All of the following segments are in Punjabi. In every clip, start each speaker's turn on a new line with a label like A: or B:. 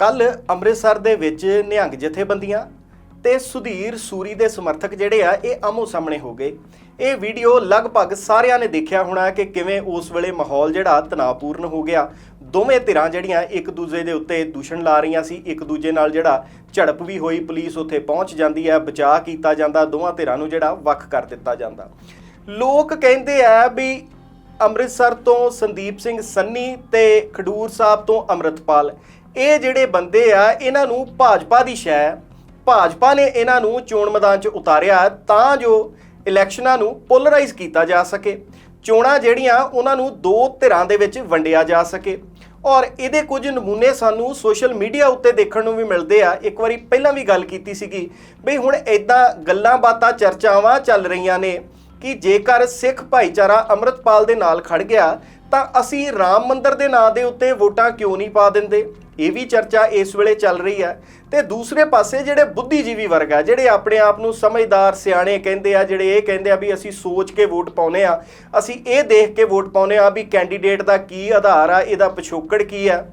A: ਕੱਲ ਅੰਮ੍ਰਿਤਸਰ ਦੇ ਵਿੱਚ ਨਿਹੰਗ ਜਥੇਬੰਦੀਆਂ ਤੇ ਸੁਧੀਰ ਸੂਰੀ ਦੇ ਸਮਰਥਕ ਜਿਹੜੇ ਆ, ਇਹ ਆਮੋ ਸਾਹਮਣੇ ਹੋ ਗਏ। ਇਹ ਵੀਡੀਓ ਲਗਭਗ ਸਾਰਿਆਂ ਨੇ ਦੇਖਿਆ ਹੋਣਾ ਕਿ ਕਿਵੇਂ ਉਸ ਵੇਲੇ ਮਾਹੌਲ ਜਿਹੜਾ ਤਣਾਅਪੂਰਨ ਹੋ ਗਿਆ। ਦੋਵੇਂ ਧਿਰਾਂ ਜਿਹੜੀਆਂ ਇੱਕ ਦੂਜੇ ਦੇ ਉੱਤੇ ਦੂਸ਼ਣ ਲਾ ਰਹੀਆਂ ਸੀ, ਇੱਕ ਦੂਜੇ ਨਾਲ ਜਿਹੜਾ ਝੜਪ ਵੀ ਹੋਈ, ਪੁਲਿਸ ਉੱਥੇ ਪਹੁੰਚ ਜਾਂਦੀ ਹੈ, ਬਚਾਅ ਕੀਤਾ ਜਾਂਦਾ, ਦੋਵਾਂ ਧਿਰਾਂ ਨੂੰ ਜਿਹੜਾ ਵੱਖ ਕਰ ਦਿੱਤਾ ਜਾਂਦਾ। ਲੋਕ ਕਹਿੰਦੇ ਆ ਵੀ ਅੰਮ੍ਰਿਤਸਰ ਤੋਂ ਸੰਦੀਪ ਸਿੰਘ ਸੰਨੀ ਤੇ ਖਡੂਰ ਸਾਹਿਬ ਤੋਂ ਅੰਮ੍ਰਿਤਪਾਲ। ਇਹ ਜਿਹੜੇ ਬੰਦੇ ਆ, ਇਹਨਾਂ ਨੂੰ ਭਾਜਪਾ ਦੀ ਸ਼ੈ। ਭਾਜਪਾ ਨੇ ਇਹਨਾਂ ਨੂੰ ਚੋਣ ਮੈਦਾਨ 'ਚ ਉਤਾਰਿਆ ਤਾਂ ਜੋ ਇਲੈਕਸ਼ਨਾਂ ਨੂੰ ਪੋਲਰਾਈਜ਼ ਕੀਤਾ ਜਾ ਸਕੇ। ਚੋਣਾਂ ਜਿਹੜੀਆਂ, ਉਹਨਾਂ ਨੂੰ ਦੋ ਧਿਰਾਂ ਦੇ ਵਿੱਚ ਵੰਡਿਆ ਜਾ ਸਕੇ। ਔਰ ਇਹਦੇ ਕੁਝ ਨਮੂਨੇ ਸਾਨੂੰ ਸੋਸ਼ਲ ਮੀਡੀਆ ਉੱਤੇ ਦੇਖਣ ਨੂੰ ਵੀ ਮਿਲਦੇ ਆ। ਇੱਕ ਵਾਰੀ ਪਹਿਲਾਂ ਵੀ ਗੱਲ ਕੀਤੀ ਸੀਗੀ ਬਈ ਹੁਣ ਐਦਾਂ ਗੱਲਾਂ ਬਾਤਾਂ, ਚਰਚਾਵਾਂ ਚੱਲ ਰਹੀਆਂ ਨੇ ਕਿ ਜੇਕਰ ਸਿੱਖ ਭਾਈਚਾਰਾ ਅੰਮ੍ਰਿਤਪਾਲ ਦੇ ਨਾਲ ਖੜ ਗਿਆ ਤਾਂ ਅਸੀਂ ਰਾਮ ਮੰਦਿਰ ਦੇ ਨਾਂ ਦੇ ਉੱਤੇ ਵੋਟਾਂ ਕਿਉਂ ਨਹੀਂ ਪਾ ਦਿੰਦੇ? ਇਹ ਵੀ ਚਰਚਾ ਇਸ ਵੇਲੇ ਚੱਲ ਰਹੀ ਹੈ। ਤੇ ਦੂਸਰੇ ਪਾਸੇ ਜਿਹੜੇ ਬੁੱਧੀਜੀਵੀ ਵਰਗ ਆ, ਜਿਹੜੇ ਆਪਣੇ ਆਪ ਨੂੰ ਸਮਝਦਾਰ ਸਿਆਣੇ ਕਹਿੰਦੇ ਆ, ਜਿਹੜੇ ਇਹ ਕਹਿੰਦੇ ਆ ਵੀ ਅਸੀਂ ਸੋਚ ਕੇ ਵੋਟ ਪਾਉਨੇ ਆ, ਅਸੀਂ ਇਹ ਦੇਖ ਕੇ ਵੋਟ ਪਾਉਨੇ ਆ ਵੀ ਕੈਂਡੀਡੇਟ ਦਾ ਕੀ ਆਧਾਰ ਆ, ਇਹਦਾ ਪਿਛੋਕੜ ਕੀ ਆ?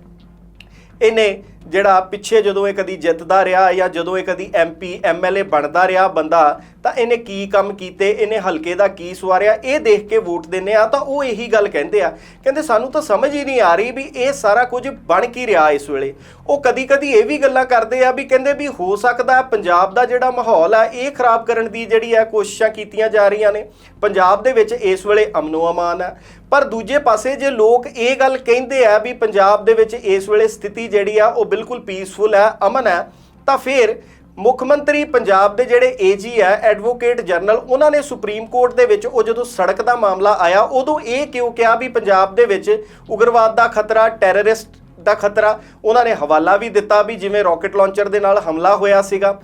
A: ਇਹਨੇ ਜਿਹੜਾ ਪਿੱਛੇ ਜਦੋਂ ਇਹ ਕਦੀ ਜਿੱਤਦਾ ਰਿਹਾ ਜਾਂ ਜਦੋਂ ਇਹ ਕਦੀ ਐਮਪੀ ਐਮਐਲਏ ਬਣਦਾ ਰਿਹਾ ਬੰਦਾ, ਤਾਂ ਇਹਨੇ ਕੀ ਕੰਮ ਕੀਤੇ, ਇਹਨੇ ਹਲਕੇ ਦਾ ਕੀ ਸਵਾਰਿਆ, ਇਹ ਦੇਖ ਕੇ ਵੋਟ ਦਿੰਨੇ ਆ, ਤਾਂ ਉਹ ਇਹੀ ਗੱਲ ਕਹਿੰਦੇ ਆ। ਕਹਿੰਦੇ ਸਾਨੂੰ ਤਾਂ ਸਮਝ ਹੀ ਨਹੀਂ ਆ ਰਹੀ ਵੀ ਇਹ ਸਾਰਾ ਕੁਝ ਬਣ ਕੀ ਰਿਹਾ ਇਸ ਵੇਲੇ। ਉਹ ਕਦੀ ਕਦੀ ਇਹ ਵੀ ਗੱਲਾਂ ਕਰਦੇ ਆ ਵੀ ਕਹਿੰਦੇ ਵੀ ਹੋ ਸਕਦਾ ਪੰਜਾਬ ਦਾ ਜਿਹੜਾ ਮਾਹੌਲ ਆ, ਇਹ ਖਰਾਬ ਕਰਨ ਦੀ ਜਿਹੜੀ ਆ ਕੋਸ਼ਿਸ਼ਾਂ ਕੀਤੀਆਂ ਜਾ ਰਹੀਆਂ ਨੇ। ਪੰਜਾਬ ਦੇ ਵਿੱਚ ਇਸ ਵੇਲੇ ਅਮਨੋ ਅਮਾਨ ਆ। ਪਰ ਦੂਜੇ ਪਾਸੇ ਜੇ ਲੋਕ ਇਹ ਗੱਲ ਕਹਿੰਦੇ ਆ ਵੀ ਪੰਜਾਬ ਦੇ ਵਿੱਚ ਇਸ ਵੇਲੇ ਸਥਿਤੀ ਜਿਹੜੀ ਆ, ਉਹ ਬਿਲਕੁਲ ਪੀਸਫੁਲ ਹੈ, ਅਮਨ ਹੈ, ਤਾਂ ਫਿਰ ਮੁੱਖ ਮੰਤਰੀ ਪੰਜਾਬ ਦੇ ਜਿਹੜੇ ਏਜੀ ਹੈ ਐਡਵੋਕੇਟ ਜਨਰਲ ਉਹਨਾਂ ਨੇ ਸੁਪਰੀਮ ਕੋਰਟ ਦੇ ਵਿੱਚ ਉਹ ਜਦੋਂ ਸੜਕ ਦਾ ਮਾਮਲਾ ਆਇਆ, ਉਦੋਂ ਇਹ ਕਿਉਂ ਕਿਹਾ ਵੀ ਪੰਜਾਬ ਦੇ ਵਿੱਚ ਉਗਰਵਾਦ ਦਾ ਖਤਰਾ ਟੈਰਰਿਸਟ ਦਾ ਖਤਰਾ, ਉਹਨਾਂ ਨੇ ਹਵਾਲਾ ਵੀ ਦਿੱਤਾ ਵੀ ਜਿਵੇਂ ਰਾਕੇਟ ਲਾਂਚਰ ਦੇ ਨਾਲ ਹਮਲਾ ਹੋਇਆ ਸੀਗਾ।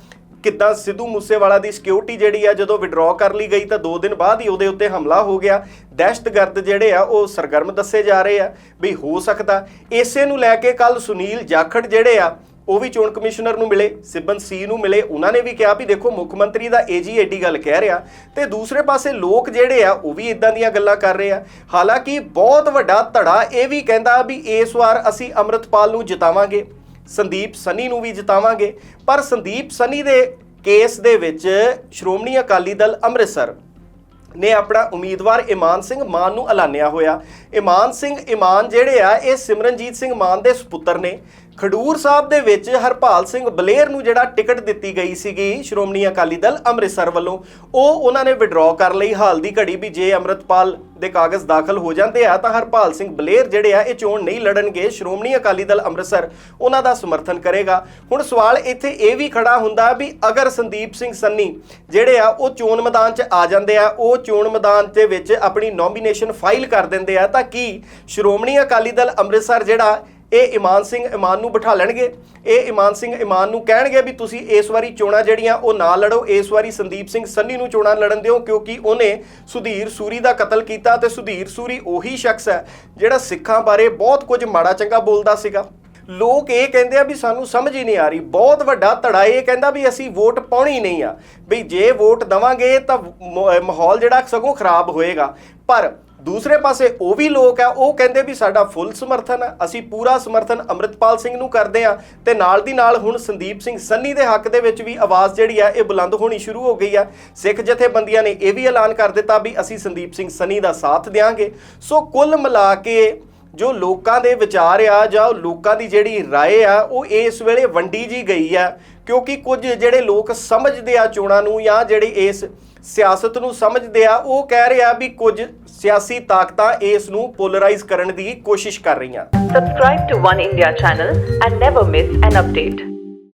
A: ਕਿੱਦਾਂ ਸਿੱਧੂ ਮੂਸੇਵਾਲਾ ਦੀ ਸਿਕਿਉਰਿਟੀ ਜਿਹੜੀ ਆ ਜਦੋਂ ਵਿਡਰਾਅ ਕਰ ਲਈ ਗਈ ਤਾਂ 2 ਦਿਨ ਬਾਅਦ ਹੀ ਉਹਦੇ ਉੱਤੇ ਹਮਲਾ ਹੋ ਗਿਆ। ਦਹਿਸ਼ਤਗਰਦ ਜਿਹੜੇ ਆ ਉਹ ਸਰਗਰਮ ਦੱਸੇ ਜਾ ਰਹੇ ਆ ਵੀ ਹੋ ਸਕਦਾ। ਇਸੇ ਨੂੰ ਲੈ ਕੇ ਕੱਲ ਸੁਨੀਲ ਜਾਖੜ ਜਿਹੜੇ ਆ, ਉਹ ਵੀ ਚੋਣ ਕਮਿਸ਼ਨਰ ਨੂੰ ਮਿਲੇ, ਸਿਬਨ ਸੀ ਨੂੰ ਮਿਲੇ। ਉਹਨਾਂ ਨੇ ਵੀ ਕਿਹਾ ਵੀ ਦੇਖੋ, ਮੁੱਖ ਮੰਤਰੀ ਦਾ ਏਜੀ ਐਡੀ ਗੱਲ ਕਹਿ ਰਿਹਾ। ਤੇ ਦੂਸਰੇ ਪਾਸੇ ਲੋਕ ਜਿਹੜੇ ਆ, ਉਹ ਵੀ ਇਦਾਂ ਦੀਆਂ ਗੱਲਾਂ ਕਰ ਰਹੇ ਆ। ਹਾਲਾਂਕਿ ਬਹੁਤ ਵੱਡਾ ਧੜਾ ਇਹ ਵੀ ਕਹਿੰਦਾ ਵੀ ਇਸ ਵਾਰ ਅਸੀਂ ਅੰਮ੍ਰਿਤਪਾਲ ਨੂੰ ਜਿਤਾਵਾਂਗੇ। ਸੰਦੀਪ ਸਨੀ ਨੂੰ ਵੀ ਜਿਤਾਵਾਂਗੇ। ਪਰ ਸੰਦੀਪ ਸਨੀ ਦੇ ਕੇਸ ਦੇ ਵਿੱਚ ਸ਼੍ਰੋਮਣੀ ਅਕਾਲੀ ਦਲ ਅੰਮ੍ਰਿਤਸਰ ਨੇ ਆਪਣਾ ਉਮੀਦਵਾਰ ਇਮਾਨ ਸਿੰਘ ਮਾਨ ਨੂੰ ਐਲਾਨਿਆ ਹੋਇਆ। ਇਮਾਨ ਸਿੰਘ, ਇਮਾਨ ਜਿਹੜੇ ਆ, ਇਹ ਸਿਮਰਨਜੀਤ ਸਿੰਘ ਮਾਨ ਦੇ ਸੁਪੁੱਤਰ ਨੇ। ਖਡੂਰ ਸਾਹਿਬ ਦੇ ਵਿੱਚ ਹਰਪਾਲ ਸਿੰਘ ਬਲੇਰ ਨੂੰ ਜਿਹੜਾ ਟਿਕਟ ਦਿੱਤੀ ਗਈ ਸੀਗੀ ਸ਼੍ਰੋਮਣੀ ਅਕਾਲੀ ਦਲ ਅੰਮ੍ਰਿਤਸਰ ਵੱਲੋਂ, ਉਹ ਉਹਨਾਂ ਨੇ ਵਿਡਰਾਅ ਕਰ ਲਈ। ਹਾਲ ਦੀ ਘੜੀ ਵੀ ਜੇ ਅੰਮ੍ਰਿਤਪਾਲ ਦੇ ਕਾਗਜ਼ ਦਾਖਲ ਹੋ ਜਾਂਦੇ ਆ, ਤਾਂ ਹਰਪਾਲ ਸਿੰਘ ਬਲੇਰ ਜਿਹੜੇ ਆ, ਇਹ ਚੋਣ ਨਹੀਂ ਲੜਨਗੇ। ਸ਼੍ਰੋਮਣੀ ਅਕਾਲੀ ਦਲ ਅੰਮ੍ਰਿਤਸਰ ਉਹਨਾਂ ਦਾ ਸਮਰਥਨ ਕਰੇਗਾ। ਹੁਣ ਸਵਾਲ ਇੱਥੇ ਇਹ ਵੀ ਖੜਾ ਹੁੰਦਾ ਵੀ ਅਗਰ ਸੰਦੀਪ ਸਿੰਘ ਸੰਨੀ ਜਿਹੜੇ ਆ, ਉਹ ਚੋਣ ਮੈਦਾਨ 'ਚ ਆ ਜਾਂਦੇ ਆ, ਉਹ ਚੋਣ ਮੈਦਾਨ ਦੇ ਵਿੱਚ ਆਪਣੀ ਨੋਮੀਨੇਸ਼ਨ ਫਾਈਲ ਕਰ ਦਿੰਦੇ ਆ, ਤਾਂ ਕੀ ਸ਼੍ਰੋਮਣੀ ਅਕਾਲੀ ਦਲ ਅੰਮ੍ਰਿਤਸਰ ਜਿਹੜਾ ਇਹ ਇਮਾਨ ਸਿੰਘ ਇਮਾਨ ਨੂੰ ਬਿਠਾ ਲੈਣਗੇ। ਇਹ ਇਮਾਨ ਸਿੰਘ ਇਮਾਨ ਨੂੰ ਕਹਿਣਗੇ ਵੀ ਤੁਸੀਂ ਇਸ ਵਾਰੀ ਚੋਣਾਂ ਜਿਹੜੀਆਂ ਉਹ ਨਾ ਲੜੋ। ਇਸ ਵਾਰੀ ਸੰਦੀਪ ਸਿੰਘ ਸੰਨੀ ਨੂੰ ਚੋਣਾਂ ਲੜਨ ਦਿਓ ਕਿਉਂਕਿ ਉਹਨੇ ਸੁਧੀਰ ਸੂਰੀ ਦਾ ਕਤਲ ਕੀਤਾ ਤੇ ਸੁਧੀਰ ਸੂਰੀ ਉਹੀ ਸ਼ਖਸ ਹੈ ਜਿਹੜਾ ਸਿੱਖਾਂ ਬਾਰੇ ਬਹੁਤ ਕੁਝ ਮਾੜਾ ਚੰਗਾ ਬੋਲਦਾ ਸੀਗਾ। ਲੋਕ ਇਹ ਕਹਿੰਦੇ ਆ ਵੀ ਸਾਨੂੰ ਸਮਝ ਹੀ ਨਹੀਂ ਆ ਰਹੀ। ਬਹੁਤ ਵੱਡਾ ਧੜਾ ਇਹ ਕਹਿੰਦਾ ਵੀ ਅਸੀਂ ਵੋਟ ਪਾਉਣੀ ਨਹੀਂ ਆ। ਵੀ ਜੇ ਵੋਟ ਦਵਾਂਗੇ ਤਾਂ ਮਾਹੌਲ ਜਿਹੜਾ ਸਗੋਂ ਖਰਾਬ ਹੋਏਗਾ। ਪਰ ਦੂਸਰੇ ਪਾਸੇ ਉਹ ਵੀ ਲੋਕ ਆ, ਉਹ ਕਹਿੰਦੇ ਵੀ ਸਾਡਾ ਫੁੱਲ ਸਮਰਥਨ ਹੈ ਅਸੀਂ ਪੂਰਾ ਸਮਰਥਨ ਅੰਮ੍ਰਿਤਪਾਲ ਸਿੰਘ ਨੂੰ ਕਰਦੇ ਆ ਤੇ ਨਾਲ ਦੀ ਨਾਲ ਹੁਣ ਸੰਦੀਪ ਸਿੰਘ ਸੰਨੀ ਦੇ ਹੱਕ ਦੇ ਵਿੱਚ ਵੀ ਆਵਾਜ਼ ਜਿਹੜੀ ਆ, ਇਹ ਬੁਲੰਦ ਹੋਣੀ ਸ਼ੁਰੂ ਹੋ ਗਈ ਆ। ਸਿੱਖ ਜਥੇਬੰਦੀਆਂ ਨੇ ਇਹ ਵੀ ਐਲਾਨ ਕਰ ਦਿੱਤਾ ਵੀ ਅਸੀਂ ਸੰਦੀਪ ਸਿੰਘ ਸੰਨੀ ਦਾ ਸਾਥ ਦਿਆਂਗੇ। ਸੋ ਕੁੱਲ ਮਿਲਾ ਕੇ ਜੋ ਲੋਕਾਂ ਦੇ ਵਿਚਾਰ ਆ ਜਾਂ ਉਹ ਲੋਕਾਂ ਦੀ ਜਿਹੜੀ رائے ਆ ਉਹ ਇਸ ਵੇਲੇ ਵੰਡੀ ਜੀ ਗਈ ਆ ਕਿਉਂਕਿ ਕੁਝ ਜਿਹੜੇ ਲੋਕ ਸਮਝਦੇ ਆ ਚੋਣਾਂ ਨੂੰ ਜਾਂ ਜਿਹੜੇ ਇਸ ਸਿਆਸਤ ਨੂੰ ਸਮਝਦੇ ਆ ਉਹ ਕਹਿ ਰਹੇ ਆ ਵੀ ਕੁਝ ਸਿਆਸੀ ਤਾਕਤਾਂ ਇਸ ਨੂੰ ਪੋਲਰਾਈਜ਼ ਕਰਨ ਦੀ ਕੋਸ਼ਿਸ਼ ਕਰ ਰਹੀਆਂ
B: Subscribe to One India channel and never miss an update.